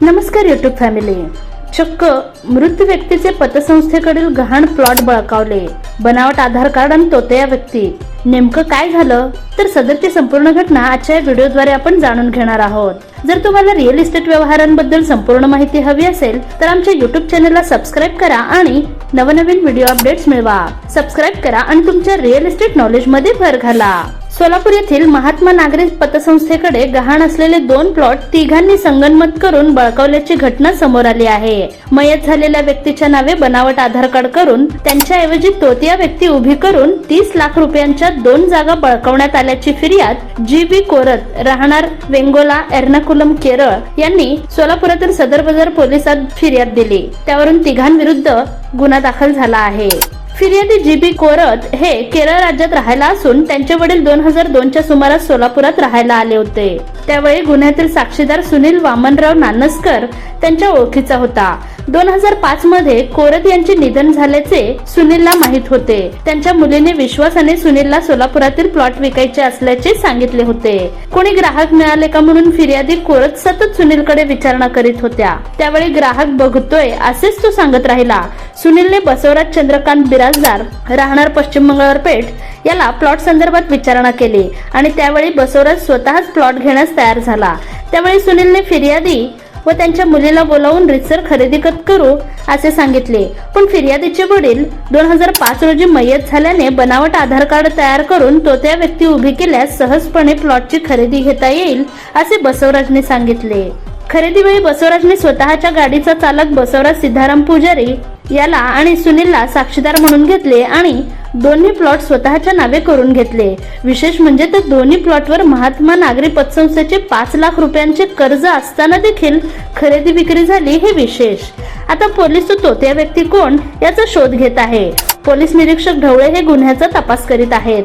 नमस्कार YouTube family चक्क मृत व्यक्तीचे पतसंस्थेकडील गहाण प्लॉट बळकावले. बनावट आधार कार्ड आणि तोतया व्यक्ती. नेमकं काय झालं? तर सदरची संपूर्ण घटना आजच्या या व्हिडिओद्वारे आपण जाणून घेणार आहोत. जर तुम्हाला रिअल इस्टेट व्यवहारांबद्दल संपूर्ण माहिती हवी असेल तर आमच्या युट्यूब चॅनलला सबस्क्राईब करा आणि नवनवीन व्हिडिओ अपडेट्स मिळवा. सबस्क्राईब करा आणि तुमच्या रिअल इस्टेट नॉलेजमध्ये भर घाला. सोलापूर येथील महात्मा नागरी पतसंस्थेकडे गहाण असलेले दोन प्लॉट तिघांनी संगनमत करून बळकावल्याची घटना समोर आली आहे. मयत झालेल्या व्यक्तीच्या नावे बनावट आधार कार्ड करून त्यांच्याऐवजी तोतिया व्यक्ती उभी करून तीस लाख रुपयांच्या दोन जागा बळकावण्यात आल्याची फिर्याद जी बी कोरत राहणार वेंगोला एर्नाकुलम केरळ यांनी सोलापुरातील सदर बाजार पोलिसात फिर्याद दिली. त्यावरून तिघांविरुद्ध गुन्हा दाखल झाला आहे. फिर्यादी जी बी कोरत हे केरळ राज्यात राहायला असून त्यांचे वडील दोन हजार दोनच्या सुमारास सोलापुरात राहायला आले होते. त्यावेळी गुन्ह्यातील साक्षीदार सुनील वामनराव नानसकर त्यांच्या ओळखीचा होता. दोन हजार पाच मध्ये कोरत यांचे निधन झाल्याचे सुनीलला माहीत होते. त्यांच्या मुलीने विश्वासाने सुनीलला सोलापुरातील प्लॉट विकायचे असल्याचे सांगितले होते. कोणी ग्राहक मिळाले का म्हणून फिर्यादी कोरत सतत सुनीलकडे विचारणा करीत होत्या. त्यावेळी ग्राहक बघतोय असेच तो सांगत राहिला. सुनीलने बसवराज चंद्रकांत बिराजदार राहणार पश्चिम मंगळवार पेठ याला प्लॉट संदर्भात विचारणा केली आणि त्यावेळी बसवराज स्वतःच प्लॉट घेण्यास तयार झाला. त्यावेळी सुनीलने फिर्यादी व त्यांच्या मुलीला बोलावून रितसर खरेदी करू असे सांगितले. पण फिर्यादीचे वडील दोन हजार पाच रोजी मयत झाल्याने बनावट आधार कार्ड तयार करून तो त्या व्यक्ती उभी केल्यास सहजपणे प्लॉटची खरेदी घेता येईल असे बसवराजने सांगितले. खरेदी वेळी बसवराजने स्वतःच्या गाडीचा चालक बसवराज सिद्धाराम पुजारी याला आणि सुनीलला साक्षीदार म्हणून घेतले आणि दोन्ही प्लॉट स्वतःच्या नावे करून घेतले. विशेष म्हणजे त्या दोन्ही प्लॉटवर महात्मा नागरी पतसंस्थेचे पाच लाख रुपयांचे कर्ज असताना देखील खरेदी विक्री झाली हे विशेष. आता पोलीस तो त्या व्यक्ती कोण याचा शोध घेत आहे. पोलीस निरीक्षक ढवळे हे गुन्ह्याचा तपास करीत आहेत.